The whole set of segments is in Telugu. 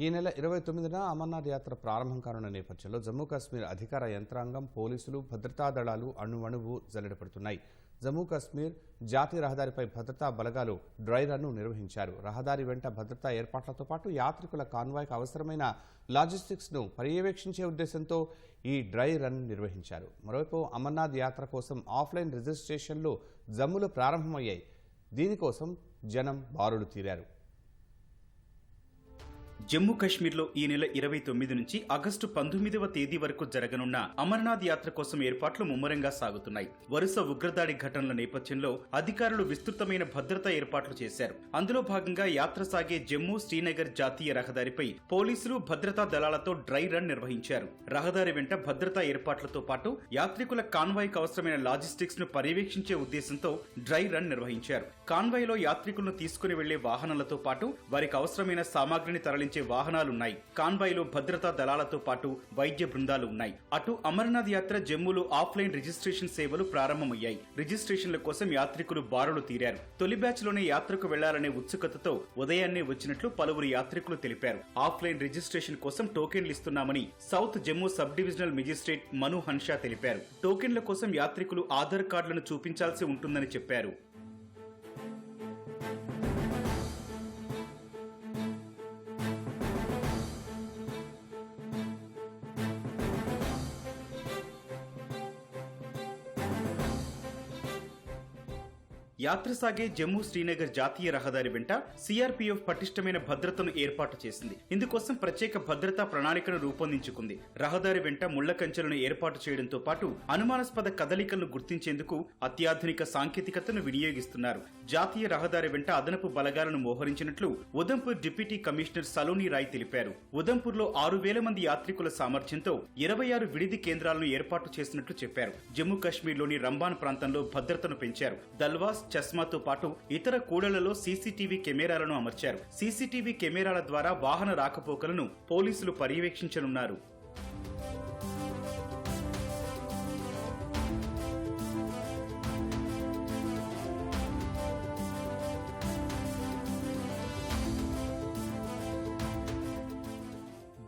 ఈ నెల ఇరవై తొమ్మిదిన అమర్నాథ్ యాత్ర ప్రారంభం కానున్న నేపథ్యంలో జమ్మూ కాశ్మీర్ అధికార యంత్రాంగం పోలీసులు భద్రతా దళాలు అణువణువు జల్లెడపడుతున్నాయి జమ్మూ కాశ్మీర్ జాతీయ రహదారిపై భద్రతా బలగాలు డ్రై రన్ను నిర్వహించారు. రహదారి వెంట భద్రతా ఏర్పాట్లతో పాటు యాత్రికుల కాన్వాయ్కి అవసరమైన లాజిస్టిక్స్ను పర్యవేక్షించే ఉద్దేశంతో ఈ డ్రై రన్ నిర్వహించారు. మరోవైపు అమర్నాథ్ యాత్ర కోసం ఆఫ్లైన్ రిజిస్ట్రేషన్లు జమ్మూలో ప్రారంభమయ్యాయి. దీనికోసం జనం బారులు తీరారు. జమ్మూ కాశ్మీర్లో ఈ నెల ఇరవై తొమ్మిది నుంచి ఆగస్టు పంతొమ్మిదవ తేదీ వరకు జరగనున్న అమర్నాథ్ యాత్ర కోసం ఏర్పాట్లు ముమ్మరంగా సాగుతున్నాయి. వరుస ఉగ్రదాడి ఘటనల నేపథ్యంలో అధికారులు విస్తృతమైన భద్రతా ఏర్పాట్లు చేశారు. అందులో భాగంగా యాత్ర సాగే జమ్మూ శ్రీనగర్ జాతీయ రహదారిపై పోలీసులు భద్రతా దళాలతో డ్రై రన్ నిర్వహించారు. రహదారి వెంట భద్రతా ఏర్పాట్లతో పాటు యాత్రికుల కాన్వాయ్కి అవసరమైన లాజిస్టిక్స్ను పర్యవేక్షించే ఉద్దేశంతో డ్రై రన్ నిర్వహించారు. కాన్వాయ్లో యాత్రికులను తీసుకుని వెళ్ళే వాహనాలతో పాటు వారికి అవసరమైన సామాగ్రిని తరలించే వాహనాలున్నాయి. కాన్వాయ్లో భద్రతా దళాలతో పాటు వైద్య బృందాలు ఉన్నాయి. అటు అమర్నాథ్ యాత్ర జమ్మూలో ఆఫ్లైన్ రిజిస్ట్రేషన్ సేవలు ప్రారంభమయ్యాయి. రిజిస్ట్రేషన్ల కోసం యాత్రికులు బారులు తీరారు. తొలి బ్యాచ్లోనే యాత్రకు వెళ్ళాలనే ఉత్సుకతతో ఉదయాన్నే వచ్చినట్లు పలువురు యాత్రికులు తెలిపారు. ఆఫ్లైన్ రిజిస్ట్రేషన్ కోసం టోకెన్లు ఇస్తున్నామని south Jammu sub divisional magistrate Manu Hansha తెలిపారు. టోకెన్ల కోసం యాత్రికులు ఆధార్ కార్డులను చూపించాల్సి ఉంటుందని చెప్పారు. యాత్ర సాగే జమ్మూ శ్రీనగర్ జాతీయ రహదారి వెంట సిఆర్పీఎఫ్ పటిష్టమైన భద్రతను ఏర్పాటు చేసింది. ఇందుకోసం ప్రత్యేక భద్రతా ప్రణాళికను రూపొందించుకుంది. రహదారి వెంట ముళ్ళ కంచెలను ఏర్పాటు చేయడంతో పాటు అనుమానాస్పద కదలికలను గుర్తించేందుకు అత్యాధునిక సాంకేతికతను వినియోగిస్తున్నారు. జాతీయ రహదారి వెంట అదనపు బలగాలను మోహరించినట్లు ఉదంపూర్ డిప్యూటీ కమిషనర్ సలోని రాయ్ తెలిపారు. ఉదంపూర్లో ఆరు వేల మంది యాత్రికుల సామర్థ్యంతో ఇరవై ఆరు విడిది కేంద్రాలను ఏర్పాటు చేసినట్లు చెప్పారు. జమ్మూ కాశ్మీర్లోని రంబాన్ ప్రాంతంలో భద్రతను పెంచారు. దల్వాస్ చస్మాతో పాటు ఇతర కూడళ్ళలో సీసీటీవీ కెమెరాలను అమర్చారు. సీసీటీవీ కెమెరాల ద్వారా వాహన రాకపోకలను పోలీసులు పర్యవేక్షించనున్నారు.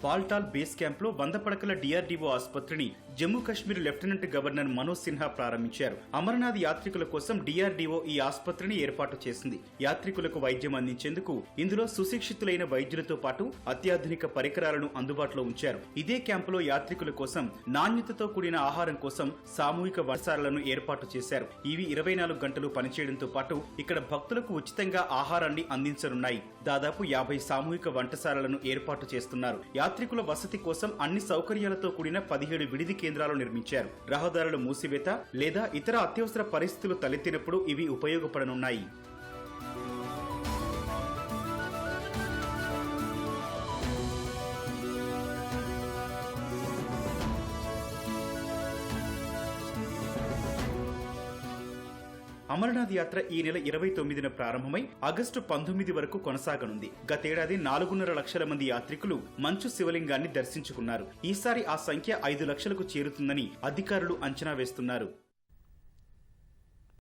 బాల్టాల్ బేస్ క్యాంప్లో వంద పడకల డిఆర్డీఓ ఆసుపత్రిని జమ్మూ కాశ్మీర్ లెఫ్టినెంట్ గవర్నర్ మనోజ్ సిన్హా ప్రారంభించారు. అమర్నాథ్ యాత్రికుల కోసం డిఆర్డీఓ ఈ ఆసుపత్రిని ఏర్పాటు చేసింది. యాత్రికులకు వైద్యం అందించేందుకు ఇందులో సుశిక్షితులైన వైద్యులతో పాటు అత్యాధునిక పరికరాలను అందుబాటులో ఉంచారు. ఇదే క్యాంపులో యాత్రికుల కోసం నాణ్యతతో కూడిన ఆహారం కోసం సామూహిక వంటశాలలను ఏర్పాటు చేశారు. ఇవి ఇరవై నాలుగు గంటలు పనిచేయడంతో పాటు ఇక్కడ భక్తులకు ఉచితంగా ఆహారాన్ని అందించనున్నాయి. దాదాపు యాభై సామూహిక వంటశాలలను ఏర్పాటు చేస్తున్నారు. యాత్రికుల వసతి కోసం అన్ని సౌకర్యాలతో కూడిన పదిహేడు విడిది కేంద్రాలు నిర్మించారు. రహదారుల మూసివేత లేదా ఇతర అత్యవసర పరిస్థితులు తలెత్తినప్పుడు ఇవి ఉపయోగపడనున్నాయి. అమర్నాథ్ యాత్ర ఈ నెల ఇరవై తొమ్మిదిన ప్రారంభమై ఆగస్టు పంతొమ్మిది వరకు కొనసాగనుంది. గతేడాది నాలుగున్నర లక్షల మంది యాత్రికులు మంచు శివలింగాన్ని దర్శించుకున్నారు. ఈసారి ఆ సంఖ్య ఐదు లక్షలకు చేరుతుందని అధికారులు అంచనా వేస్తున్నారు.